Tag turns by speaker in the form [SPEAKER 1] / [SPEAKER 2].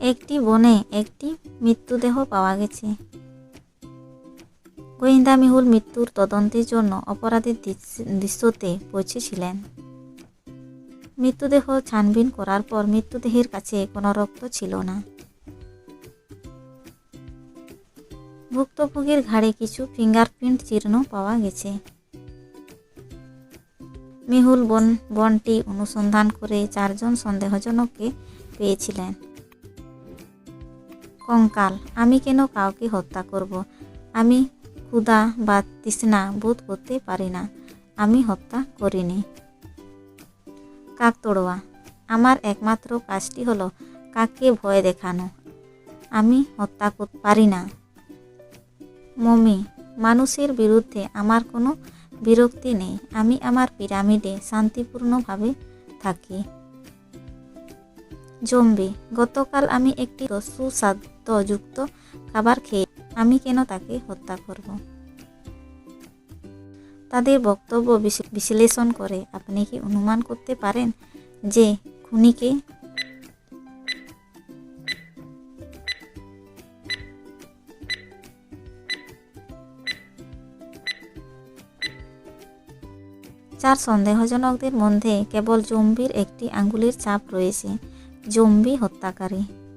[SPEAKER 1] একটি বনে একটি মৃত্যুদেহ পাওয়া গেছে। গোয়েন্দা মেহুল মৃত্যুর তদন্তের জন্য অপরাধের দৃশ্য- দৃশ্যতে পৌঁছেছিলেন। মৃত্যুদেহ ছানবিন করার পর মৃত্যুদেহের কাছে কোনো রক্ত ছিল না। ভুক্তভোগীর ঘাড়ে কিছু ফিঙ্গারপ্রিন্ট চিহ্ন পাওয়া গেছে। মেহুল বন, বনটি অনুসন্ধান করে চারজন সন্দেহজনককে পেয়েছিলেন। কঙ্কাল, আমি কেন কাউকে হত্যা করব? আমি ক্ষুধা বা তৃষ্ণা বোধ করতে পারি না। আমি হত্যা করিনি। কাকতড়ুয়া, আমার একমাত্র কাজটি হলো কাককে ভয় দেখানো। আমি হত্যা করতে পারি না। মমি, মানুষের বিরুদ্ধে আমার কোনো বিরক্তি নেই। আমি আমার পিরামিডে শান্তিপূর্ণভাবে থাকি। জম্বি, গতকাল আমি একটি সুস্বাদযুক্ত খাবার খেয়ে আমি কেন তাকে হত্যা করব? তাদের বক্তব্য বিশ্লে- বিশ্লেষণ করে আপনি কি অনুমান করতে পারেন যে খুনিকে চার সন্দেহজনকদের মধ্যে কেবল জম্বির একটি আঙ্গুলের ছাপ রয়েছে। জম্বি হত্যাকারী।